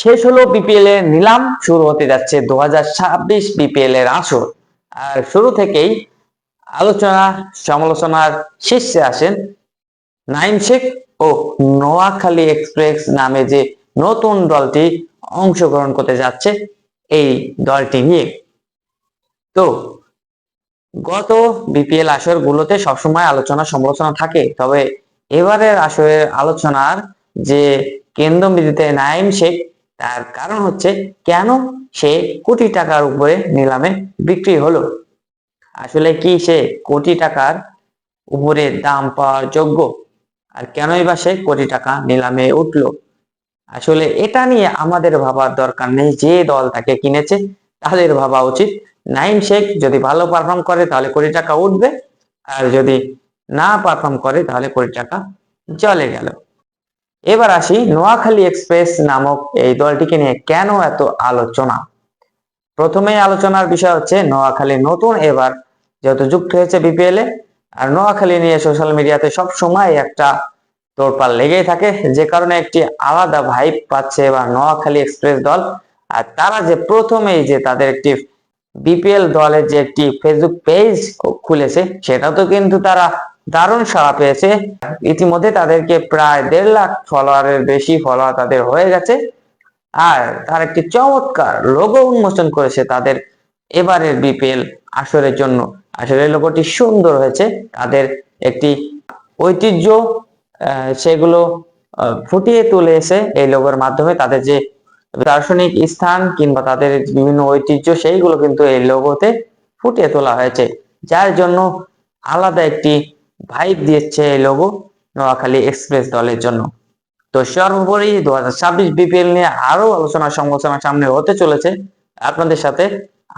শেষ হলো বিপিএল এর নিলাম, শুরু হতে যাচ্ছে দু হাজার ছাব্বিশ বিপিএল এর আসর। আর শুরু থেকেই আলোচনা, সমালোচনার শীর্ষে আসেন নাইম শেখ ও নোয়াখালী এক্সপ্রেস নামে যে নতুন দলটি অংশগ্রহণ করতে যাচ্ছে এই দলটি নিয়ে। তো গত বিপিএল আসর গুলোতে সবসময় আলোচনা, সমালোচনা থাকে, তবে এবারের আসরের আলোচনার যে কেন্দ্রবিন্দুতে নাইম শেখ তার কারণ হচ্ছে কেন সে কোটি টাকার উপরে নিলামে বিক্রি হলো? আসলে কি সে কোটি টাকার উপরে দাম পাওয়ার যোগ্য? আর কেনই বা সে কোটি টাকা নিলামে উঠল? আসলে এটা নিয়ে আমাদের ভাবার দরকার নেই। যে দল তাকে কিনেছে, তাদের ভাবা উচিত। নাইম শেখ যদি ভালো পারফর্ম করে, তাহলে কোটি টাকা উঠবে। আর যদি না পারফর্ম করে, তাহলে কোটি টাকা চলে গেল। এবার আসি নোয়াখালী এক্সপ্রেস নামক এই দলটিকে নিয়ে কেন এত আলোচনা? প্রথমেই আলোচনার বিষয় হচ্ছে নোয়াখালী নতুন এবার যেহেতু যুক্ত হয়েছে বিপিএল এ, আর নোয়াখালী নিয়ে সোশ্যাল মিডিয়াতে সব সময় একটা তোড়পাড় লেগেই থাকে। যে কারণে একটি আলাদা ভাইব পাচ্ছে এবার নোয়াখালী এক্সপ্রেস দল। আর তারা যে প্রথমেই যে তাদের একটি বিপিএল দলের যে একটি ফেসবুক পেজ খুলেছে সেটা তো কিন্তু তারা দারুণ সাড়া পেয়েছে। ইতিমধ্যে তাদেরকে প্রায় দেড় লাখ ফলোয়ারের বেশি ফলোয়ার তাদের হয়ে গেছে। আর তার একটি চমৎকার লোগো উন্মোচন করেছে তাদের এবারের বিপিএল আসরের জন্য। আসলে লোগোটি সুন্দর হয়েছে। তাদের একটি ঐতিহ্য সেগুলো ফুটিয়ে তুলেছে এই লোগোর মাধ্যমে। তাদের যে দার্শনিক স্থান কিংবা তাদের বিভিন্ন ঐতিহ্য, সেইগুলো কিন্তু এই লোগোতে ফুটিয়ে তোলা হয়েছে। যার জন্য আলাদা একটি ভাইব দিয়েছে এই লোগো নোয়াখালী এক্সপ্রেস দলের জন্য। তো সর্বোপরি দু হাজার ছাব্বিশ বিপিএল নিয়ে আরও আলোচনা সমালোচনা সামনে হতে চলেছে। আপনাদের সাথে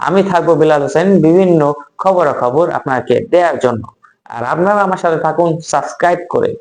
আমি থাকব বিলাল হোসেন। বিভিন্ন খবরাখবর আপনাকে দেওয়ার জন্য। আর আপনারা আমার সাথে থাকুন সাবস্ক্রাইব করে।